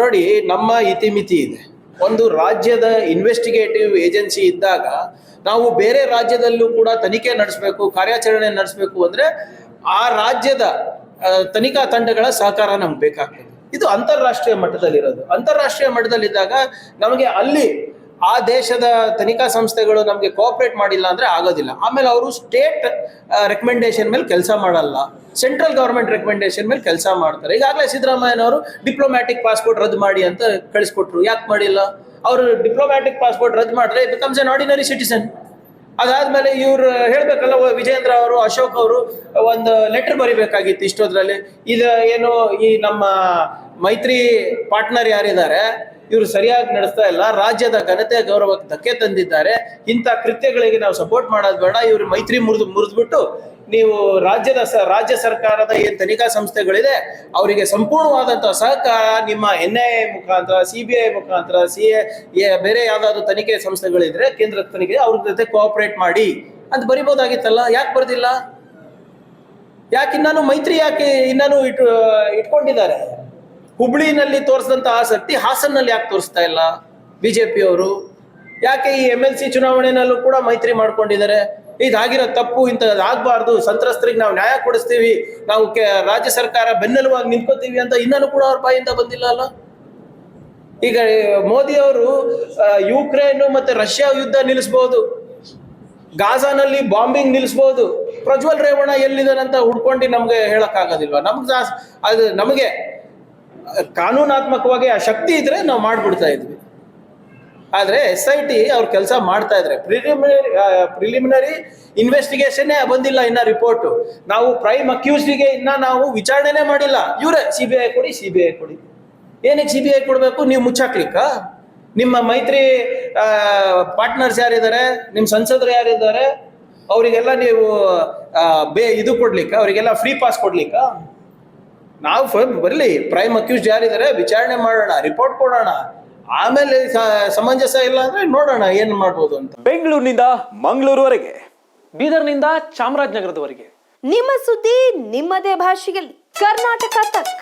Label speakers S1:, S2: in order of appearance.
S1: ನೋಡಿ, ನಮ್ಮ ಇತಿಮಿತಿ ಇದೆ. ಒಂದು ರಾಜ್ಯದ ಇನ್ವೆಸ್ಟಿಗೇಟಿವ್ ಏಜೆನ್ಸಿ ಇದ್ದಾಗ ನಾವು ಬೇರೆ ರಾಜ್ಯದಲ್ಲೂ ಕೂಡ ತನಿಖೆ ನಡೆಸಬೇಕು, ಕಾರ್ಯಾಚರಣೆ ನಡೆಸಬೇಕು ಅಂದ್ರೆ ಆ ರಾಜ್ಯದ ತನಿಖಾ ತಂಡಗಳ ಸಹಕಾರ ನಮ್ಗೆ ಬೇಕಾಗ್ತದೆ. ಇದು ಅಂತಾರಾಷ್ಟ್ರೀಯ ಮಟ್ಟದಲ್ಲಿರೋದು. ಅಂತಾರಾಷ್ಟ್ರೀಯ ಮಟ್ಟದಲ್ಲಿದ್ದಾಗ ನಮಗೆ ಅಲ್ಲಿ ಆ ದೇಶದ ತನಿಖಾ ಸಂಸ್ಥೆಗಳು ನಮಗೆ ಕೋಆಪರೇಟ್ ಮಾಡಿಲ್ಲ ಅಂದ್ರೆ ಆಗೋದಿಲ್ಲ. ಆಮೇಲೆ ಅವರು ಸ್ಟೇಟ್ ರೆಕಮೆಂಡೇಶನ್ ಮೇಲೆ ಕೆಲಸ ಮಾಡಲ್ಲ. ಸೆಂಟ್ರಲ್ ಗೌರ್ಮೆಂಟ್ ರೆಕಮೆಂಡೇಶನ್ ಮೇಲೆ ಕೆಲಸ ಮಾಡ್ತಾರೆ. ಈಗಾಗಲೇ ಸಿದ್ದರಾಮಯ್ಯನವರು ಡಿಪ್ಲೊಮ್ಯಾಟಿಕ್ ಪಾಸ್ಪೋರ್ಟ್ ರದ್ದು ಮಾಡಿ ಅಂತ ಕಳಿಸ್ಕೊಟ್ರು. ಯಾಕೆ ಮಾಡಿಲ್ಲ? ಅವರು ಡಿಪ್ಲೊಮ್ಯಾಟಿಕ್ ಪಾಸ್ಪೋರ್ಟ್ ರದ್ದು ಮಾಡಿದ್ರೆ ಬಿಕಮ್ಸ್ ಎನ್ ಆರ್ಡಿನರಿ ಸಿಟಿಸನ್ ಅದಾದ್ಮೇಲೆ ಇವ್ರು ಹೇಳ್ಬೇಕಲ್ಲ ವಿಜೇಂದ್ರ ಅವರು, ಅಶೋಕ್ ಅವರು ಒಂದು ಲೆಟರ್ ಬರಿಬೇಕಾಗಿತ್ತು ಇಷ್ಟೋದ್ರಲ್ಲಿ. ಇದು ಏನು ಈ ನಮ್ಮ ಮೈತ್ರಿ ಪಾರ್ಟ್ನರ್ ಯಾರಿದ್ದಾರೆ ಇವರು ಸರಿಯಾಗಿ ನಡೆಸ್ತಾ ಇಲ್ಲ. ರಾಜ್ಯದ ಘನತೆ ಗೌರವಕ್ಕೆ ಧಕ್ಕೆ ತಂದಿದ್ದಾರೆ. ಇಂಥ ಕೃತ್ಯಗಳಿಗೆ ನಾವು ಸಪೋರ್ಟ್ ಮಾಡೋದು ಬೇಡ. ಇವರು ಮೈತ್ರಿ ಮುರಿದು, ಮುರಿದ್ಬಿಟ್ಟು ನೀವು ರಾಜ್ಯದ ಸ, ರಾಜ್ಯ ಸರ್ಕಾರದ ಏನು ತನಿಖಾ ಸಂಸ್ಥೆಗಳಿದೆ, ಅವರಿಗೆ ಸಂಪೂರ್ಣವಾದಂಥ ಸಹಕಾರ ನಿಮ್ಮ ಎನ್ ಐ ಎ ಮುಖಾಂತರ, ಸಿ ಬಿ ಐ ಮುಖಾಂತರ, ಸಿ ಎ ಬೇರೆ ಯಾವುದಾದ್ರು ತನಿಖೆ ಸಂಸ್ಥೆಗಳಿದ್ರೆ ಕೇಂದ್ರ ತನಿಖೆ ಅವ್ರ ಜೊತೆ ಕೋಆಪರೇಟ್ ಮಾಡಿ ಅಂತ ಬರಿಬೋದಾಗಿತ್ತಲ್ಲ? ಯಾಕೆ ಬರ್ದಿಲ್ಲ? ಯಾಕೆ ಇನ್ನಾನು ಮೈತ್ರಿ ಯಾಕೆ ಇನ್ನಾನು ಇಟ್, ಇಟ್ಕೊಂಡಿದ್ದಾರೆ? ಹುಬ್ಳಿನಲ್ಲಿ ತೋರಿಸಿದಂತ ಆಸಕ್ತಿ ಹಾಸನ್ನಲ್ಲಿ ಯಾಕೆ ತೋರಿಸ್ತಾ ಇಲ್ಲ? ಬಿಜೆಪಿ ಅವರು ಯಾಕೆ ಈ ಎಂ ಎಲ್ ಸಿ ಚುನಾವಣೆಯಲ್ಲೂ ಕೂಡ ಮೈತ್ರಿ ಮಾಡ್ಕೊಂಡಿದ್ದಾರೆ? ಇದಾಗಿರೋ ತಪ್ಪು ಇಂಥದ್ದು ಆಗ್ಬಾರ್ದು. ಸಂತ್ರಸ್ತರಿಗೆ ನಾವು ನ್ಯಾಯ ಕೊಡಿಸ್ತೀವಿ. ನಾವು ಕೆ, ರಾಜ್ಯ ಸರ್ಕಾರ ಬೆನ್ನೆಲುವಾಗಿ ನಿಂತ್ಕೋತೀವಿ ಅಂತ ಇನ್ನೂ ಕೂಡ ಅವ್ರ ಬಾಯಿಂದ ಬಂದಿಲ್ಲ ಅಲ್ಲ? ಈಗ ಮೋದಿ ಅವರು ಯುಕ್ರೇನ್ ಮತ್ತೆ ರಷ್ಯಾ ಯುದ್ಧ ನಿಲ್ಲಿಸಬಹುದು ಗಾಜಾನಲ್ಲಿ ಬಾಂಬಿಂಗ್ ನಿಲ್ಲಿಸಬಹುದು ಪ್ರಜ್ವಲ್ ರೇವಣ್ಣ ಎಲ್ಲಿದ್ದಾನಂತ ಹುಡ್ಕೊಂಡು ನಮ್ಗೆ ಹೇಳಕ್ ಆಗೋದಿಲ್ವಾ ನಮ್ಗೆ ಅದು ನಮಗೆ ಕಾನೂನಾತ್ಮಕವಾಗಿ ಆ ಶಕ್ತಿ ಇದ್ರೆ ನಾವು ಮಾಡಿಬಿಡ್ತಾ ಇದ್ವಿ. ಆದ್ರೆ ಎಸ್ ಐ ಟಿ ಅವ್ರ ಕೆಲಸ ಮಾಡ್ತಾ ಇದ್ರೆ. ಪ್ರಿಲಿಮಿನರಿ ಪ್ರಿಲಿಮಿನರಿ ಇನ್ವೆಸ್ಟಿಗೇಷನ್ನೇ ಬಂದಿಲ್ಲ ಇನ್ನ ರಿಪೋರ್ಟ್ ನಾವು ಪ್ರೈಮ್ ಅಕ್ಯೂಸ್ಡಿಗೆ ಇನ್ನ ನಾವು ವಿಚಾರಣೆನೇ ಮಾಡಿಲ್ಲ. ಇವರೇ ಸಿ ಬಿ ಐ ಕೊಡಿ ಸಿ ಬಿ ಐ ಕೊಡಿ. ಏನಕ್ಕೆ ಸಿ ಬಿ ಐ ಕೊಡಬೇಕು? ನೀವು ಮುಚ್ಚಾಕ್ಲಿಕ್ಕ? ನಿಮ್ಮ ಮೈತ್ರಿ ಪಾರ್ಟ್ನರ್ಸ್ ಯಾರಿದ್ದಾರೆ? ನಿಮ್ಮ ಸಂಸದರು ಯಾರಿದ್ದಾರೆ? ಅವರಿಗೆಲ್ಲ ನೀವು ಬೇ, ಇದು ಕೊಡ್ಲಿಕ್ಕ? ಅವರಿಗೆಲ್ಲ ಫ್ರೀ ಪಾಸ್ ಕೊಡ್ಲಿಕ್ಕ? ನಾವು ಬರಲಿ ಪ್ರೈಮ್ ಅಕ್ಯೂಸ್ ಯಾರಿದ್ದಾರೆ ವಿಚಾರಣೆ ಮಾಡೋಣ ರಿಪೋರ್ಟ್ ಕೊಡೋಣ. ಆಮೇಲೆ ಸಮಂಜಸ ಇಲ್ಲ ಅಂದ್ರೆ ನೋಡೋಣ ಏನ್ ಮಾಡ್ಬೋದು ಅಂತ.
S2: ಬೆಂಗಳೂರಿನಿಂದ ಮಂಗಳೂರುವರೆಗೆ
S3: ಬೀದರ್ನಿಂದ ಚಾಮರಾಜನಗರದವರೆಗೆ.
S4: ನಿಮ್ಮ ಸುದ್ದಿ ನಿಮ್ಮದೇ ಭಾಷೆಯಲ್ಲಿ. ಕರ್ನಾಟಕ ತಕ್.